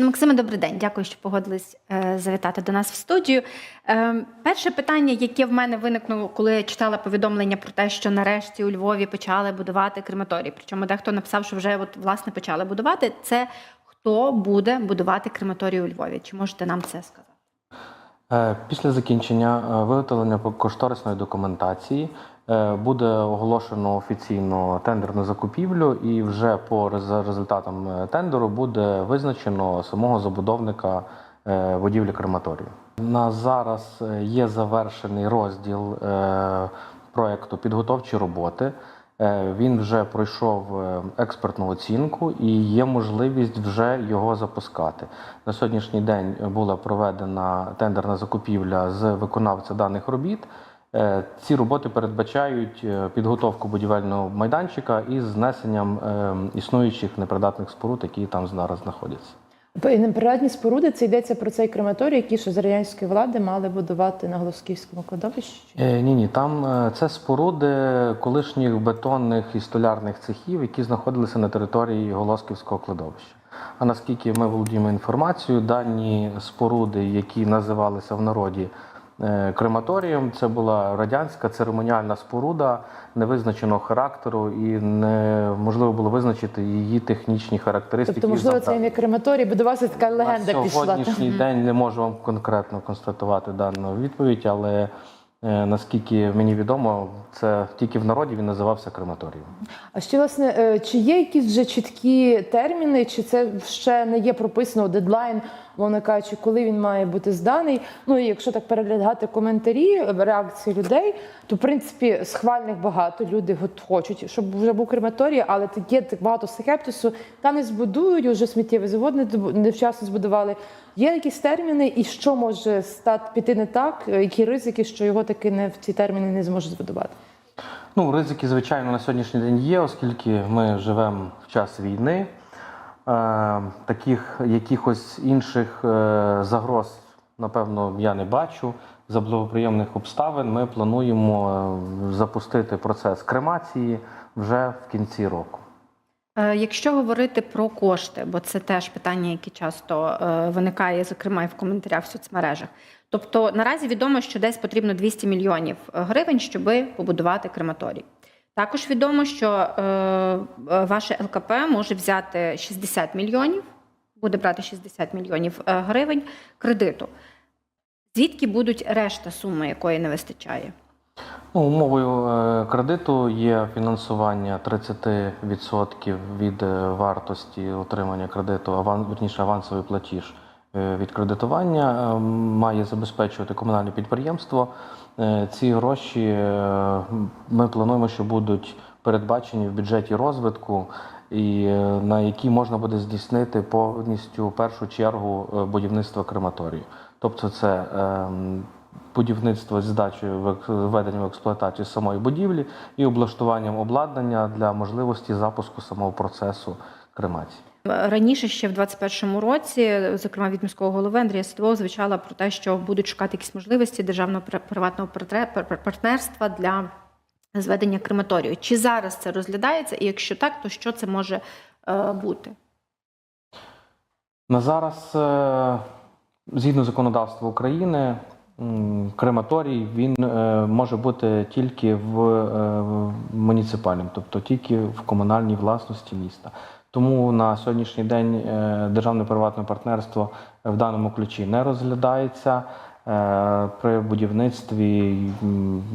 Пане Максиме, добрий день. Дякую, що погодились е, завітати до нас в студію. Е, перше питання, яке в мене виникнуло, коли я читала повідомлення про те, що нарешті у Львові почали будувати крематорій. Причому дехто написав, що вже от власне почали будувати. Це хто буде будувати крематорій у Львові? Чи можете нам це сказати? Е, Після закінчення виготовлення кошторисної документації буде оголошено офіційно тендерну закупівлю, і вже по результатам е, тендеру буде визначено самого забудовника е, будівлі крематорію. На зараз е, є завершений розділ е, проекту підготовчі роботи. Е, Він вже пройшов е, експертну оцінку і є можливість вже його запускати. На сьогоднішній день була проведена тендерна закупівля з виконавця даних робіт. Е, Ці роботи передбачають е, підготовку будівельного майданчика із знесенням е, існуючих непридатних споруд, які там зараз знаходяться. Неприродні споруди це йдеться про цей крематорій, який ще за радянської влади мали будувати на Голосківському кладовищі. Е, Ні, ні, там це споруди колишніх бетонних і столярних цехів, які знаходилися на території Голосківського кладовища. А наскільки ми володіємо інформацією, дані споруди, які називалися в народі крематорієм, це була радянська церемоніальна споруда невизначеного характеру, і неможливо було визначити її технічні характеристики. Тобто, можливо, це не крематорій, будувався така легенда На пішла. сьогоднішній день не можу вам конкретно констатувати дану відповідь, але е, наскільки мені відомо, це тільки в народі він називався крематорієм. А ще власне, е, чи є якісь вже чіткі терміни, чи це ще не є прописано дедлайн, мовно кажучи, коли він має бути зданий? Ну і якщо так переглядати коментарі, реакції людей, то в принципі схвальних багато. Люди хочуть, щоб вже був крематорій, але є так багато скептису. Та не збудують, уже сміттєвий завод не невчасно збудували. Є якісь терміни, і що може стати піти не так? Які ризики, що його таки не в ці терміни не зможуть збудувати? Ну, ризики, звичайно, на сьогоднішній день є, оскільки ми живемо в час війни. Е, таких якихось інших е, загроз, напевно, я не бачу. За благоприємних обставин ми плануємо е, запустити процес кремації вже в кінці року. Якщо говорити про кошти, бо це теж питання, яке часто виникає, зокрема і в коментарях в соцмережах. Тобто наразі відомо, що десь потрібно 200 мільйонів гривень, щоб побудувати крематорій. Також відомо, що е, е, ваше ЛКП може взяти 60 мільйонів, буде брати 60 мільйонів е, гривень кредиту. Звідки будуть решта суми, якої не вистачає? Ну, умовою е, кредиту є фінансування 30% від вартості отримання кредиту, аван, верніше авансовий платіж від кредитування е, має забезпечувати комунальне підприємство. Е, Ці гроші е, ми плануємо, що будуть передбачені в бюджеті розвитку, і е, на які можна буде здійснити повністю першу чергу будівництво крематорію. Тобто це ем, будівництво з здачею введення в експлуатацію самої будівлі і облаштуванням обладнання для можливості запуску самого процесу кремації. Раніше ще в 21-му році, зокрема від міського голови Андрія Садового, звучала про те, що будуть шукати якісь можливості державного приватного партнерства для зведення крематорію. Чи зараз це розглядається? І якщо так, то що це може е, бути? На зараз, е, згідно законодавства України, крематорій він е, може бути тільки в муніципальному, тобто тільки в комунальній власності міста. Тому на сьогоднішній день е, державне приватне партнерство в даному ключі не розглядається. Е, При будівництві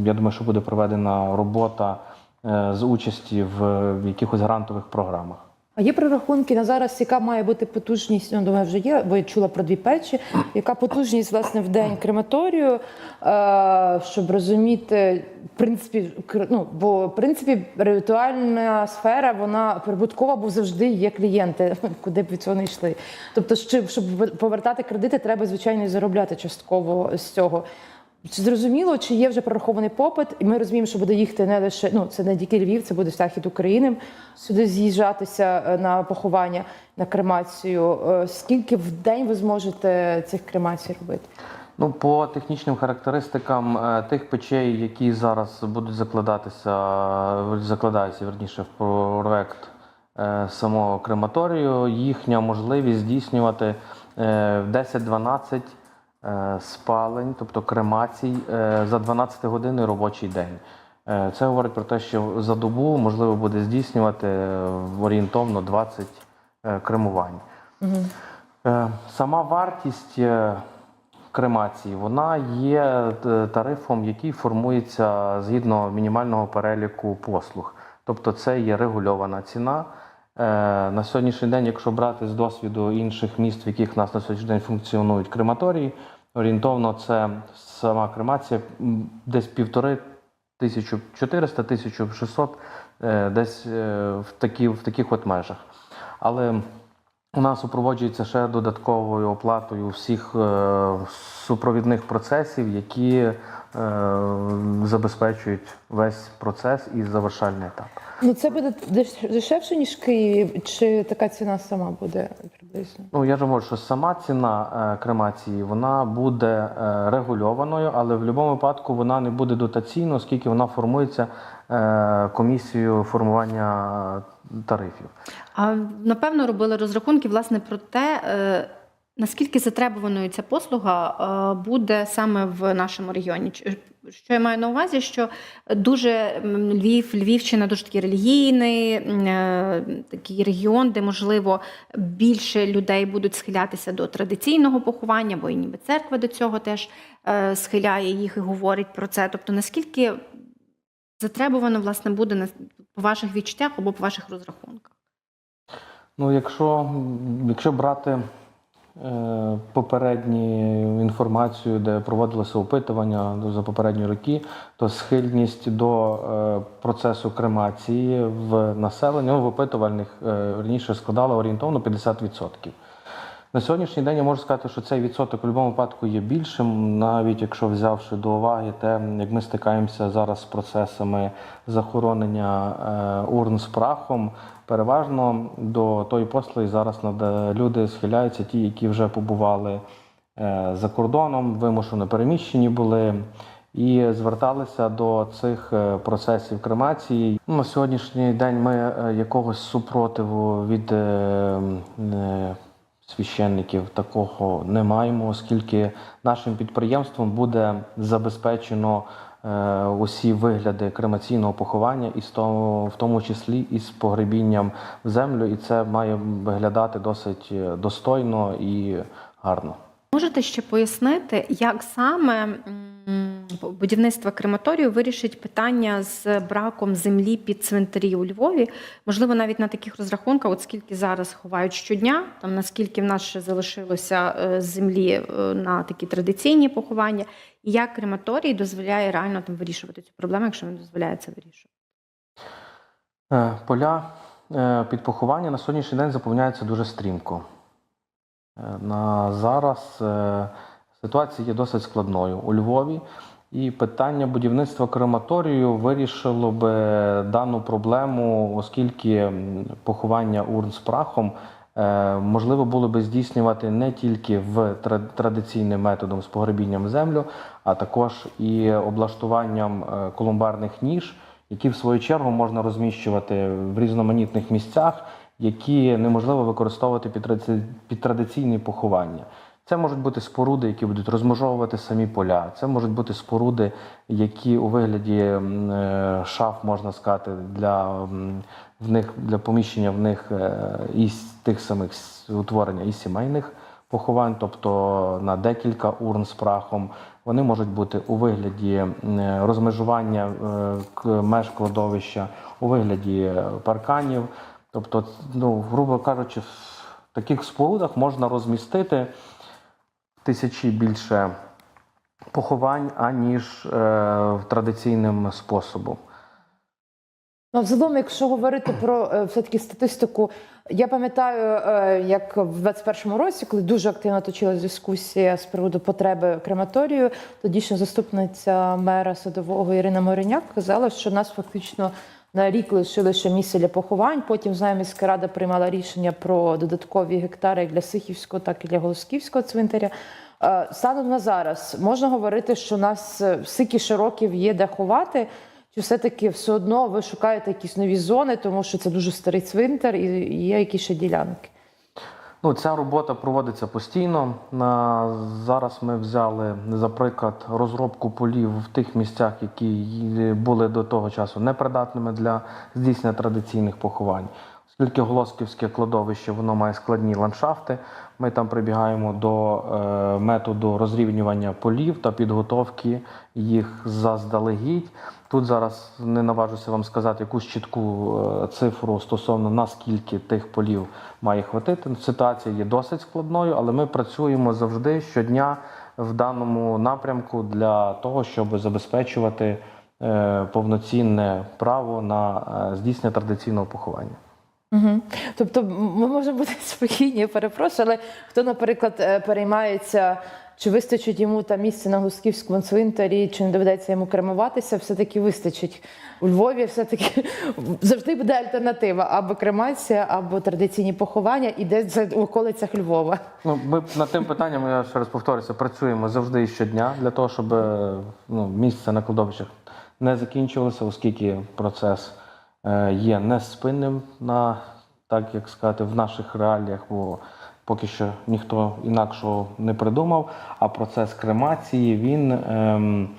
я думаю, що буде проведена робота е, з участі в в якихось грантових програмах. А є прорахунки на зараз, яка має бути потужність? Ну, думаю, вже є, бо я чула про дві печі. Яка потужність власне в день крематорію, е, щоб розуміти, в принципі, ну, бо в принципі ритуальна сфера вона прибуткова, бо завжди є клієнти, куди б від цього не йшли. Тобто, щоб, повертати кредити, треба звичайно заробляти частково з цього. Зрозуміло, чи є вже прорахований попит, і ми розуміємо, що буде їхати не лише ну це не тільки Львів, це буде захід України сюди з'їжджатися е, на поховання, на кремацію. Е, Скільки в день ви зможете цих кремацій робити? Ну, по технічним характеристикам е, тих печей, які зараз будуть закладатися, закладаються верніше в проект самого крематорію, їхня можливість здійснювати е, 10-12 е, спалень, тобто кремацій е, за 12 годинний робочий день. Е, Це говорить про те, що за добу можливо буде здійснювати е, орієнтовно 20 е, кремувань. Е, Сама вартість е, кремації вона є е, тарифом, який формується згідно мінімального переліку послуг. Тобто це є регульована ціна. Е, На сьогоднішній день, якщо брати з досвіду інших міст, в яких у нас на сьогоднішній день функціонують крематорії, орієнтовно це сама кремація десь півтори 1400-1600, е, десь е, в, такі, в таких от межах. Але у нас супроводжується ще додатковою оплатою всіх супровідних процесів, які забезпечують весь процес і завершальний етап. Ну це буде дешевше, ніж в Києві, чи така ціна сама буде приблизно? Ну я ж можу, що сама ціна е, кремації вона буде е, регульованою, але в будь-якому випадку вона не буде дотаційною, оскільки вона формується е, комісією формування е, тарифів. А напевно робили розрахунки власне про те, е, наскільки затребуваною ця послуга е, буде саме в нашому регіоні. Що я маю на увазі, що дуже Львів, Львівщина дуже такий релігійний, е, такий регіон, де можливо більше людей будуть схилятися до традиційного поховання, бо і ніби церква до цього теж е, схиляє їх і говорить про це. Тобто, наскільки затребувано власне буде по ваших відчуттях або по ваших розрахунках? Ну, якщо, якщо брати попередню інформацію, де проводилося опитування за попередні роки, то схильність до е, процесу кремації в населенні ну, в опитувальних е, раніше складала орієнтовно 50%. На сьогоднішній день я можу сказати, що цей відсоток у будь-якому випадку є більшим, навіть якщо взявши до уваги те, як ми стикаємося зараз з процесами захоронення е, урн з прахом, переважно до тої послуги зараз люди схиляються, ті, які вже побували е, за кордоном, вимушено переміщені були. І зверталися до цих е, процесів кремації. На сьогоднішній день ми якогось супротиву від священників такого не маємо, оскільки нашим підприємством буде забезпечено е, усі вигляди кремаційного поховання, і в тому числі і з погребінням в землю, і це має виглядати досить е, достойно і гарно. Можете ще пояснити, як саме м, будівництво крематорію вирішить питання з браком землі під цвинтарі у Львові? Можливо, навіть на таких розрахунках, от скільки зараз ховають щодня, там наскільки в нас ще залишилося е, землі е, на такі традиційні поховання, і як крематорій дозволяє реально там вирішувати цю проблему, якщо він дозволяє це вирішувати? Е, Поля під поховання на сьогоднішній день заповняються дуже стрімко. На зараз ситуація є досить складною у Львові, і питання будівництва крематорію вирішило би дану проблему, оскільки поховання урн з прахом е, можливо було би здійснювати не тільки в традиційним методом з погребінням землю, а також і облаштуванням е, колумбарних ніж, які в свою чергу можна розміщувати в різноманітних місцях, які неможливо використовувати під традиційні поховання. Це можуть бути споруди, які будуть розмежовувати самі поля. Це можуть бути споруди, які у вигляді е, шаф, можна сказати, для в них для поміщення в них е, і тих самих утворення і сімейних поховань, тобто на декілька урн з прахом. Вони можуть бути у вигляді е, розмежування меж кладовища, у вигляді парканів. Тобто, ну, грубо кажучи, в таких спорудах можна розмістити тисячі більше поховань, аніж е, традиційним способом. Ну, взагалом, якщо говорити про е, все-таки статистику, я пам'ятаю, е, як в 21-му році, коли дуже активно точилась дискусія з приводу потреби крематорію, тодішня заступниця мера садового Ірина Мореняк казала, що нас фактично на рік лишили ще місце для поховань. Потім знаю, міська рада приймала рішення про додаткові гектари як для Сихівського, так і для Голосківського цвинтаря. Е, Станом на зараз можна говорити, що у нас сики широків є де ховати. Чи все-таки все одно ви шукаєте якісь нові зони, тому що це дуже старий цвинтар і є якісь ще ділянки? Ну, ця робота проводиться постійно. Зараз ми взяли, за приклад, розробку полів в тих місцях, які були до того часу непридатними для здійснення традиційних поховань. Оскільки Голосківське кладовище воно має складні ландшафти, ми там прибігаємо до е, методу розрівнювання полів та підготовки їх заздалегідь. Тут зараз не наважуся вам сказати якусь чітку е, цифру стосовно наскільки тих полів має хватити. Ситуація є досить складною, але ми працюємо завжди щодня в даному напрямку для того, щоб забезпечувати е, повноцінне право на е, здійснення традиційного поховання. Угу. Тобто ми можемо бути спокійні, я перепрошую, але хто, наприклад, переймається, чи вистачить йому там місце на Гусківському цвинтарі, чи не доведеться йому кремуватися, все-таки вистачить. У Львові все-таки завжди буде альтернатива або кремація, або традиційні поховання, і десь в околицях Львова. Ну, ми над тим питанням, я ще раз повторюся, працюємо завжди і щодня для того, щоб е, ну, місце на кладовищах не закінчувалося, оскільки процес е, є неспинним на так як сказати, в наших реаліях, бо поки що ніхто інакшого не придумав. А процес кремації він ем,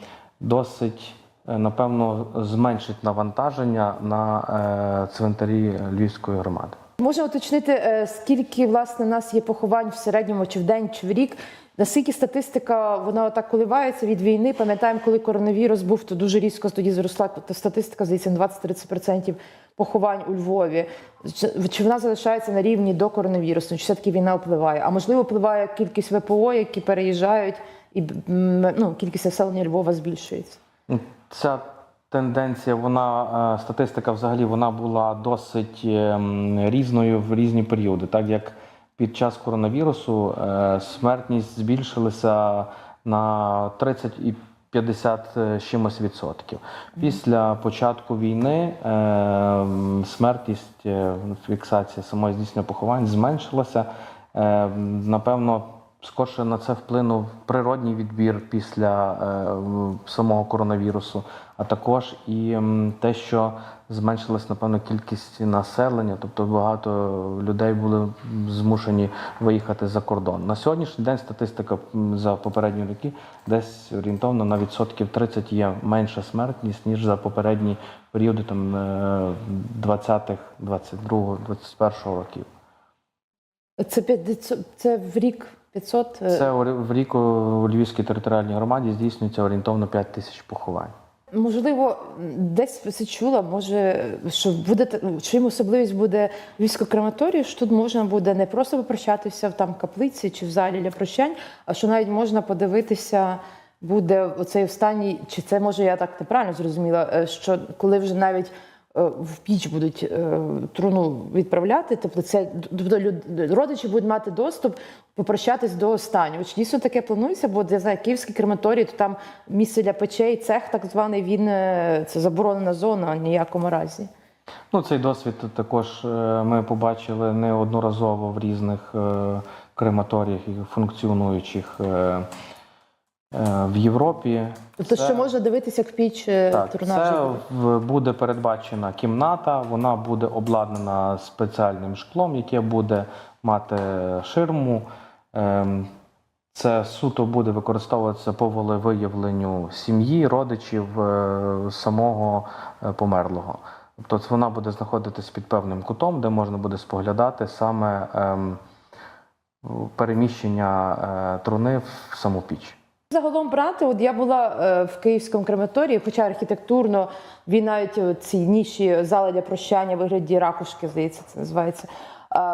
досить. е, Напевно, зменшить навантаження на е, цвинтарі Львівської громади. Можна уточнити, е, скільки власне в нас є поховань в середньому, чи в день, чи в рік. Наскільки статистика вона так коливається від війни? Пам'ятаємо, коли коронавірус був, то дуже різко тоді зросла та статистика, здається, на 20-30% поховань у Львові. Чи, вона залишається на рівні до коронавірусу? Чи все-таки війна впливає? А можливо, впливає кількість ВПО, які переїжджають, і ну, кількість населення Львова збільшується? Ця тенденція, вона е, статистика взагалі вона була досить ем, різною в різні періоди. Так як під час коронавірусу е, смертність збільшилася на 30 і 50 чимось відсотків. Після початку війни е, смертність, е, фіксація самої здійснення поховань зменшилася. Напевно, скорше на це вплинув природній відбір після е, самого коронавірусу, а також і те, що зменшилась, напевно, кількість населення, тобто багато людей були змушені виїхати за кордон. На сьогоднішній день статистика за попередні роки десь орієнтовно на відсотків 30 є менша смертність, ніж за попередні періоди там е, 20-х, 22-го, 21-го років. Це 500, це в рік 500? е, Це в рік у Львівській територіальній громаді здійснюється орієнтовно 5 тисяч поховань. Можливо, десь чула, може, що буде та- чим особливість буде військо крематорію, що тут можна буде не просто попрощатися в там каплиці чи в залі для прощань, а що навіть можна подивитися. Буде оцей останній, чи це може я так неправильно зрозуміла, е, що коли вже навіть в піч будуть е, труну відправляти, тобто це тобто родичі будуть мати доступ попрощатись до останнього. Чи дійсно таке планується? Бо я знаю, київський крематорій, то там місце для печей, цех так званий, він е, це заборонена зона в ніякому разі. Ну, цей досвід також е, ми побачили неодноразово в різних е, крематоріях і функціонуючих е, е, в Європі. Тобто, Це- що можна дивитися як піч е, Так, це буде? в- буде передбачена кімната, вона буде обладнана спеціальним шклом, яке буде мати ширму. Ем, Це суто буде використовуватися по волевиявленню сім'ї, родичів е, самого е, померлого. Тобто вона буде знаходитись під певним кутом, де можна буде споглядати саме ем, переміщення е, труни в саму піч. Загалом брати, от я була е, в київському крематорії, хоча архітектурно він навіть е, ці ніші зали для прощання вигляді ракушки, здається, це називається.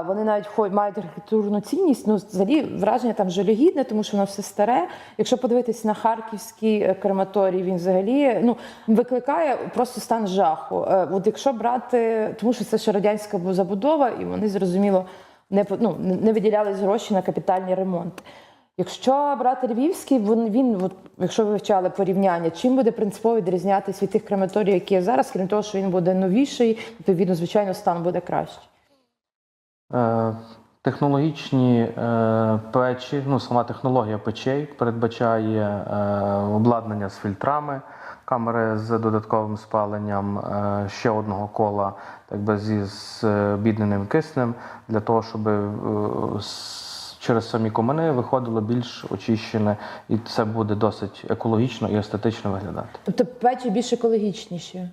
Вони навіть мають архітектурну цінність. Ну, взагалі враження там жалюгідне, тому що воно все старе. Якщо подивитись на харківський е, крематорій, він взагалі ну викликає просто стан жаху. Е, От якщо брати, тому що це ще радянська забудова, і вони зрозуміло не ну, не виділялись гроші на капітальні ремонти. Якщо брати львівський, він, він от, якщо ви вивчали порівняння, чим буде принципово відрізнятися від тих крематорій, які є зараз, крім того, що він буде новіший, відповідно, звичайно, стан буде кращий. Е, Технологічні е, печі, ну сама технологія печей передбачає е, обладнання з фільтрами, камери з додатковим спаленням е, ще одного кола, так би зі збідненим киснем, для того, щоб е, через самі комини виходило більш очищене, і це буде досить екологічно і естетично виглядати. Тобто печі більш екологічніші,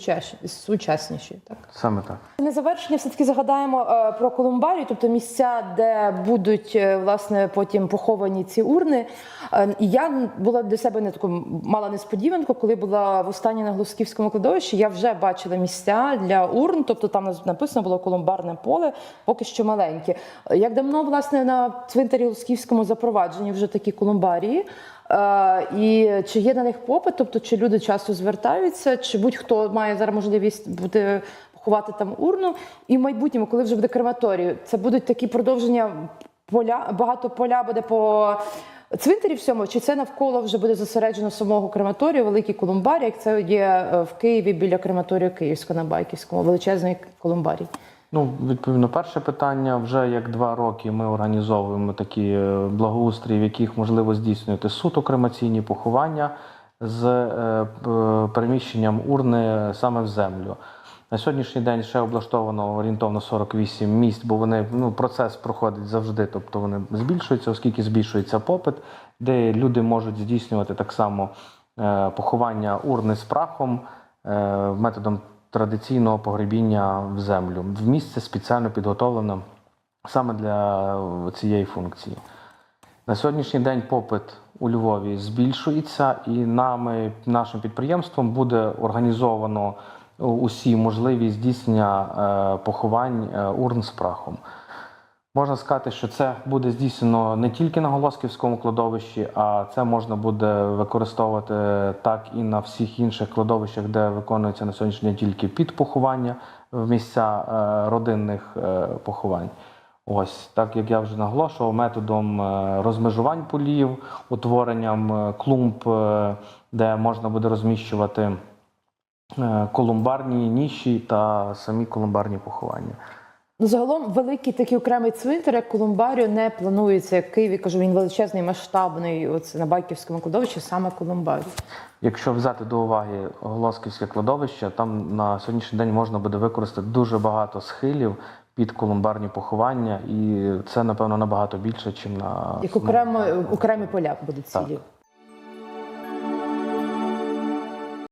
сучасні- сучасніші, так? Саме так. На завершення все-таки загадаємо е, про колумбарію, тобто місця, де будуть е, власне потім поховані ці урни. Е, і я була для себе не таку мала несподіванку, коли була в останній на Глусківському кладовищі. Я вже бачила місця для урн, тобто там написано було колумбарне поле, поки що маленьке. Як давно власне на цвинтарі Глусківському запроваджені вже такі колумбарії? Е, і чи є на них попит, тобто чи люди часто звертаються, чи будь-хто має зараз можливість бути поховати там урну, і в майбутньому, коли вже буде крематорію, це будуть такі продовження поля, багато поля буде по цвинтарі всьому, чи це навколо вже буде зосереджено самого крематорію, великий колумбарій, як це є е, в Києві біля крематорію Київського на Байківському, величезний колумбарій. Ну, відповідно, перше питання. Вже як два роки ми організовуємо такі е, благоустрій, в яких можливо здійснювати суто кремаційні поховання з е, переміщенням урни саме в землю. На сьогоднішній день ще облаштовано орієнтовно 48 місць, бо вони ну процес проходить завжди, тобто вони збільшуються, оскільки збільшується попит, де люди можуть здійснювати так само е, поховання урни з прахом методом традиційного погребіння в землю в місце спеціально підготовлене саме для цієї функції. На сьогоднішній день попит у Львові збільшується, і нами, нашим підприємством буде організовано усі можливі здійснення е, поховань е, урн з прахом. Можна сказати, що це буде здійснено не тільки на Голосківському кладовищі, а це можна буде використовувати так і на всіх інших кладовищах, де виконується на сьогоднішній день тільки під поховання в місця е, родинних е, поховань. Ось так як я вже наголошував, методом е, розмежувань полів, утворенням е, клумб, е, де можна буде розміщувати е, колумбарні ніші та самі колумбарні поховання. Ну, загалом великий такий окремий цвинтар, як Колумбаріо, не планується. Як в Києві кажу, він величезний, масштабний. Оце на Байківському кладовищі саме Колумбаріо. Якщо взяти до уваги Голосківське кладовище, там на сьогоднішній день можна буде використати дуже багато схилів під колумбарні поховання, і це напевно набагато більше, ніж на Як окремо окремі поля будуть Так. цілі.